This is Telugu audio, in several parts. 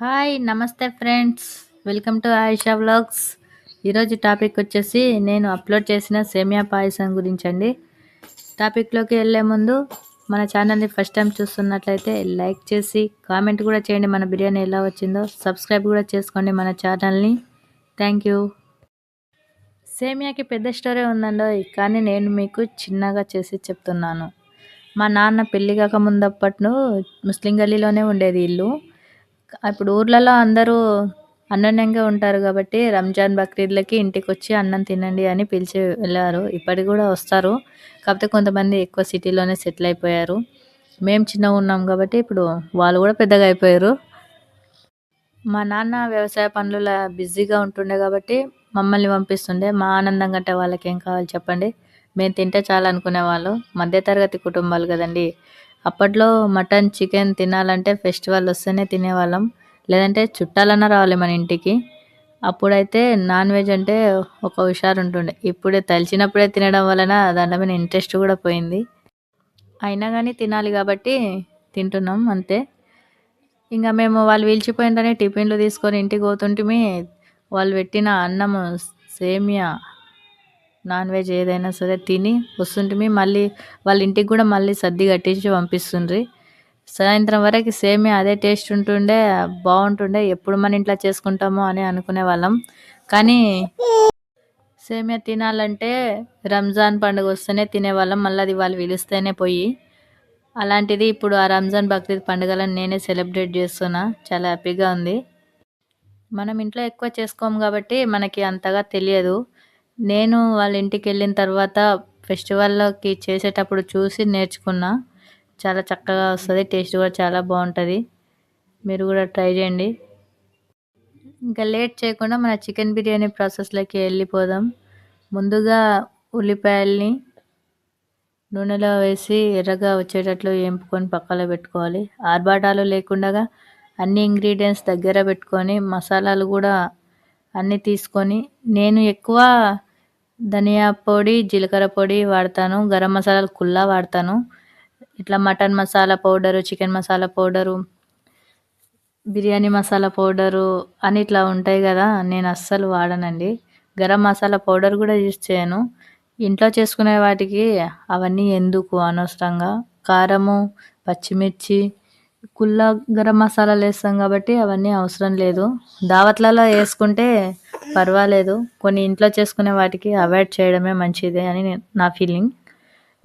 హాయ్ నమస్తే friends welcome to Ayesha vlogs ఈరోజు టాపిక్ వచ్చేసి నేను అప్లోడ్ చేసిన సేమియా పాయసం గురించి అండి టాపిక్లోకి వెళ్ళే ముందు మన ఛానల్ని ఫస్ట్ టైం చూస్తున్నట్లయితే లైక్ చేసి కామెంట్ కూడా చేయండి మన బిర్యానీ ఎలా వచ్చిందో. సబ్స్క్రైబ్ కూడా చేసుకోండి మన ఛానల్ని థ్యాంక్ యూ సేమియాకి పెద్ద స్టోరీ ఉందండి కానీ నేను మీకు చిన్నగా చేసి చెప్తున్నాను. మా నాన్న పెళ్ళి కాక ముందప్పట్లో ముస్లిం గల్లీలోనే ఉండేది ఇల్లు. ఇప్పుడు ఊర్లలో అందరూ అన్యోన్యంగా ఉంటారు కాబట్టి రంజాన్ బక్రీద్లకి ఇంటికి వచ్చి అన్నం తినండి అని పిలిచి వెళ్ళారు. ఇప్పటికి కూడా వస్తారు. కాకపోతే కొంతమంది ఎక్కువ సిటీలోనే సెటిల్ అయిపోయారు. మేము చిన్నగా ఉన్నాం కాబట్టి ఇప్పుడు వాళ్ళు కూడా పెద్దగా అయిపోయారు. మా నాన్న వ్యవసాయ పనులలో బిజీగా ఉంటుండే కాబట్టి మమ్మల్ని పంపిస్తుండే. మా ఆనందం కంటే వాళ్ళకి ఏం కావాలి చెప్పండి. మేము తింటే చాలా అనుకునేవాళ్ళు. మధ్యతరగతి కుటుంబాలు కదండి. అప్పట్లో మటన్ చికెన్ తినాలంటే ఫెస్టివల్ వస్తేనే తినేవాళ్ళం. లేదంటే చుట్టాలన్నా రావాలి మన ఇంటికి. అప్పుడైతే నాన్ వెజ్ అంటే ఒక హుషారు ఉంటుండే ఇప్పుడే తలిచినప్పుడే తినడం వలన దాంట్లో మీద ఇంట్రెస్ట్ కూడా పోయింది. అయినా కానీ తినాలి కాబట్టి తింటున్నాం అంతే. ఇంకా మేము వాళ్ళు పిలిచిపోయిందని టిఫిన్లు తీసుకొని ఇంటికి పోతుంటే వాళ్ళు పెట్టిన అన్నము సేమియా నాన్ వెజ్ ఏదైనా సరే తిని వస్తుంటే మళ్ళీ వాళ్ళ ఇంటికి కూడా మళ్ళీ సర్ది కట్టించి పంపిస్తుండ్రి. సాయంత్రం వరకు సేమ్ అదే టేస్ట్ ఉంటుండే బాగుంటుండే ఎప్పుడు మన ఇంట్లో చేసుకుంటామో అని అనుకునే వాళ్ళం. కానీ సేమియా తినాలంటే రంజాన్ పండుగ వస్తేనే తినేవాళ్ళం మళ్ళీ అది వాళ్ళు పిలిస్తేనే పోయి. అలాంటిది ఇప్పుడు ఆ రంజాన్ బక్రీద్ పండుగలను నేనే సెలబ్రేట్ చేస్తున్నా. చాలా హ్యాపీగా ఉంది. మనం ఇంట్లో ఎక్కువ చేసుకోము కాబట్టి మనకి అంతగా తెలియదు. నేను వాళ్ళ ఇంటికి వెళ్ళిన తర్వాత ఫెస్టివల్లోకి చేసేటప్పుడు చూసి నేర్చుకున్నా. చాలా చక్కగా వస్తుంది టేస్ట్ కూడా చాలా బాగుంటుంది. మీరు కూడా ట్రై చేయండి. ఇంకా లేట్ చేయకుండా మన చికెన్ బిర్యానీ ప్రాసెస్లోకి వెళ్ళిపోదాం. ముందుగా ఉల్లిపాయల్ని నూనెలో వేసి ఎర్రగా వచ్చేటట్లు వేంపుకొని పక్కలో పెట్టుకోవాలి. ఆర్బాటాలు లేకుండా అన్ని ఇంగ్రీడియంట్స్ దగ్గర పెట్టుకొని మసాలాలు కూడా అన్నీ తీసుకొని నేను ఎక్కువ ధనియా పొడి జీలకర్ర పొడి వాడతాను. గరం మసాలాలు కుల్లా వాడతాను. ఇట్లా mutton masala powder chicken masala powder biryani masala powder అని ఇట్లా ఉంటాయి కదా నేను అస్సలు వాడనండి. గరం మసాలా పౌడర్ కూడా యూజ్ చేయను. ఇంట్లో చేసుకునే వాటికి అవన్నీ ఎందుకు అనవసరంగా? కారము పచ్చిమిర్చి కుల్లా గరం మసాలాలు వేస్తాం కాబట్టి అవన్నీ అవసరం లేదు. దావత్లలో వేసుకుంటే పర్వాలేదు. కొన్ని ఇంట్లో చేసుకునే వాటికి అవాయిడ్ చేయడమే మంచిది అని నా ఫీలింగ్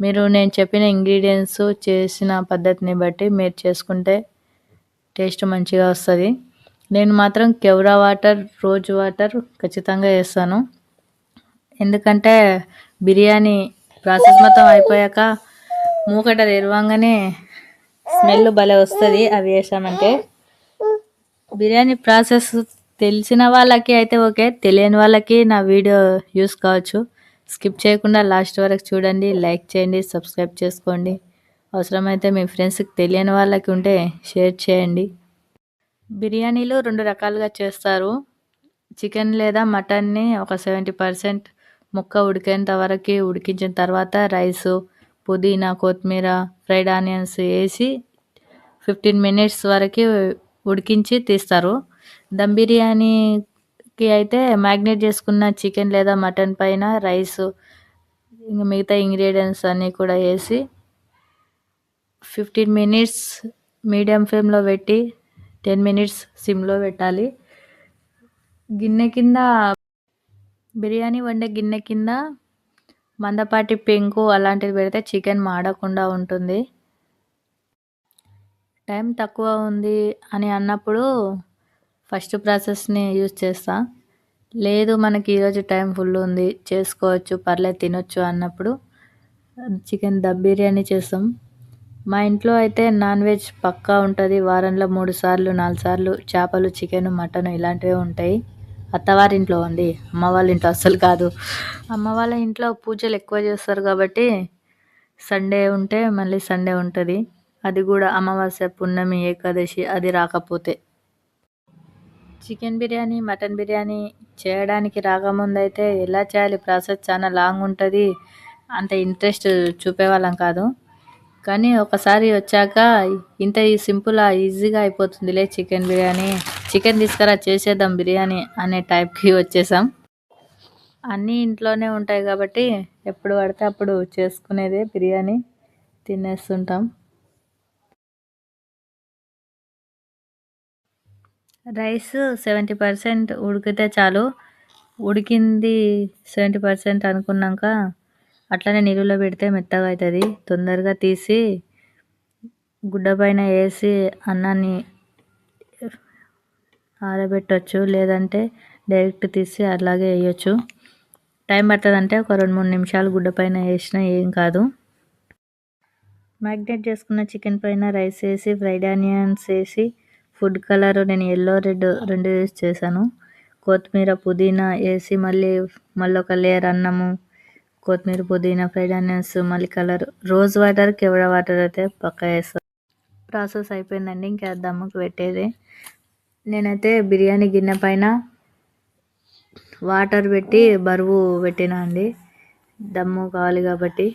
మీరు నేను చెప్పిన ఇంగ్రీడియంట్స్ చేసిన పద్ధతిని బట్టి మీరు చేసుకుంటే టేస్ట్ మంచిగా వస్తుంది. నేను మాత్రం కెవరా వాటర్ రోజ్ వాటర్ ఖచ్చితంగా వేస్తాను. ఎందుకంటే బిర్యానీ ప్రాసెస్ మొత్తం అయిపోయాక మూకట తెరవంగానే స్మెల్ భలే వస్తుంది అవి వేసామంటే. బిర్యానీ ప్రాసెస్ తెలిసిన వాళ్ళకి అయితే ఓకే తెలియని వాళ్ళకి నా వీడియో యూస్ కావచ్చు. స్కిప్ చేయకుండా లాస్ట్ వరకు చూడండి లైక్ చేయండి సబ్స్క్రైబ్ చేసుకోండి. అవసరమైతే మీ ఫ్రెండ్స్కి తెలియని వాళ్ళకి ఉంటే షేర్ చేయండి. బిర్యానీలు రెండు రకాలుగా చేస్తారు. చికెన్ లేదా మటన్ని ఒక సెవెంటీ పర్సెంట్ ముక్క ఉడికేంత వరకు ఉడికించిన తర్వాత రైసు పుదీనా కొత్తిమీర ఫ్రైడ్ ఆనియన్స్ వేసి ఫిఫ్టీన్ మినిట్స్ వరకు ఉడికించి తీస్తారు. దమ్ బిర్యానీకి అయితే మ్యాగ్నేట్ చేసుకున్న చికెన్ లేదా మటన్ పైన రైస్ ఇంకా మిగతా ఇంగ్రీడియంట్స్ అన్నీ కూడా వేసి ఫిఫ్టీన్ మినిట్స్ మీడియం ఫ్లేమ్లో పెట్టి టెన్ మినిట్స్ సిమ్లో పెట్టాలి. గిన్నె కింద బిర్యానీ వండే గిన్నె కింద మందపాటి పెంకు అలాంటివి పెడితే చికెన్ మాడకుండా ఉంటుంది. టైం తక్కువ ఉంది అని అన్నప్పుడు ఫస్ట్ ప్రాసెస్ని యూజ్ చేస్తా. లేదు మనకి ఈరోజు టైం ఫుల్ ఉంది చేసుకోవచ్చు పర్లేదు తినొచ్చు అన్నప్పుడు. చికెన్ దమ్ బిర్యానీ చేస్తాం. మా ఇంట్లో అయితే నాన్ వెజ్ పక్కా ఉంటుంది. వారంలో మూడు సార్లు నాలుగు సార్లు చేపలు చికెన్ మటన్ ఇలాంటివే ఉంటాయి. అత్తవారింట్లో ఉంది. అమ్మ వాళ్ళ ఇంట్లో అస్సలు కాదు. అమ్మ వాళ్ళ ఇంట్లో పూజలు ఎక్కువ చేస్తారు కాబట్టి సండే ఉంటే మళ్ళీ సండే ఉంటుంది. అది కూడా అమావాస్య పున్నమి ఏకాదశి అది రాకపోతే. చికెన్ బిర్యానీ మటన్ బిర్యానీ చేయడానికి రాకముందు అయితే ఎలా చేయాలి? ప్రాసెస్ చాలా లాంగ్ ఉంటుంది. అంత ఇంట్రెస్ట్ చూపేవాళ్ళం కాదు. కానీ ఒకసారి వచ్చాక ఇంత సింపుల్ ఈజీగా అయిపోతుందిలే చికెన్ బిర్యానీ. చికెన్ తీసుకురా చేసేద్దాం బిర్యానీ అనే టైప్కి వచ్చేసాం. అన్నీ ఇంట్లోనే ఉంటాయి కాబట్టి ఎప్పుడు పడితే అప్పుడు చేసుకునేదే బిర్యానీ తినేస్తుంటాం. రైస్ సెవెంటీ పర్సెంట్ ఉడికితే చాలు. ఉడికింది సెవెంటీ పర్సెంట్ అనుకున్నాక అట్లనే నీళ్ళలో పెడితే మెత్తగా అవుతుంది తొందరగా తీసి గుడ్డ పైన వేసి అన్నాన్ని ఆరబెట్టచ్చు లేదంటే డైరెక్ట్ తీసి అలాగే వేయచ్చు. టైం పడుతుందంటే ఒక రెండు మూడు నిమిషాలు గుడ్డ పైన వేసినా ఏం కాదు. మ్యాగ్నేట్ చేసుకున్న చికెన్ పైన రైస్ వేసి ఫ్రైడ్ ఆనియన్స్ వేసి ఫుడ్ కలర్ నేను ఎల్లో రెడ్ రెండు యూస్ చేశాను. కొత్తిమీర పుదీనా వేసి మళ్ళీ మళ్ళీ ఒక లేయర్ అన్నము కొత్తిమీర పుదీనా ఫ్రైడ్ ఆనియన్స్ మళ్ళీ colour. Rose water kewra water అయితే పక్క వేస్తాను ప్రాసెస్ అయిపోయిందండి ఇంకా దమ్ముకు పెట్టేది. నేనైతే బిర్యానీ గిన్నె పైన వాటర్ పెట్టి బరువు పెట్టినా అండి. దమ్ము కావాలి కాబట్టి.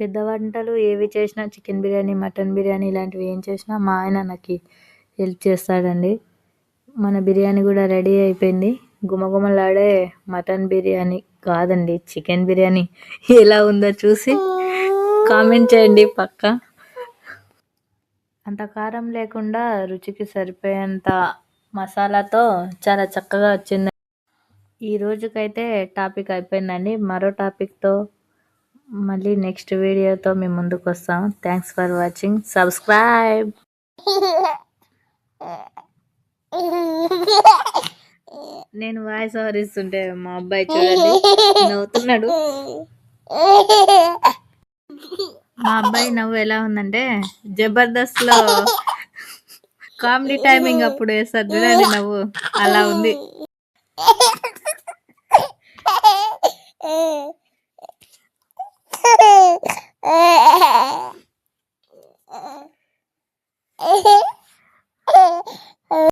పెద్ద వంటలు ఏవి చేసినా చికెన్ బిర్యానీ మటన్ బిర్యానీ ఇలాంటివి ఏం చేసినా మా ఆయన నాకు హెల్ప్ చేస్తాడండి. మన బిర్యానీ కూడా రెడీ అయిపోయింది. గుమగుమలాడే మటన్ బిర్యానీ కాదండి చికెన్ బిర్యానీ ఎలా ఉందో చూసి కామెంట్ చేయండి పక్క. అంత కారం లేకుండా రుచికి సరిపోయేంత మసాలాతో చాలా చక్కగా వచ్చింది. ఈ రోజుకైతే టాపిక్ అయిపోయిందండి. మరో టాపిక్తో మళ్ళీ నెక్స్ట్ వీడియోతో మేము ముందుకు వస్తాం. థ్యాంక్స్ ఫర్ వాచింగ్ సబ్స్క్రైబ్ నేను వాయిస్ ఓవర్ ఇస్తుంటే మా అబ్బాయి చూడండి. నవ్వుతున్నాడు. మా అబ్బాయి నవ్వు ఎలా ఉందంటే జబర్దస్త్లో కామెడీ టైమింగ్ అప్పుడు వేస్తారు చూడండి నవ్వు. అలా ఉంది. Uh-huh.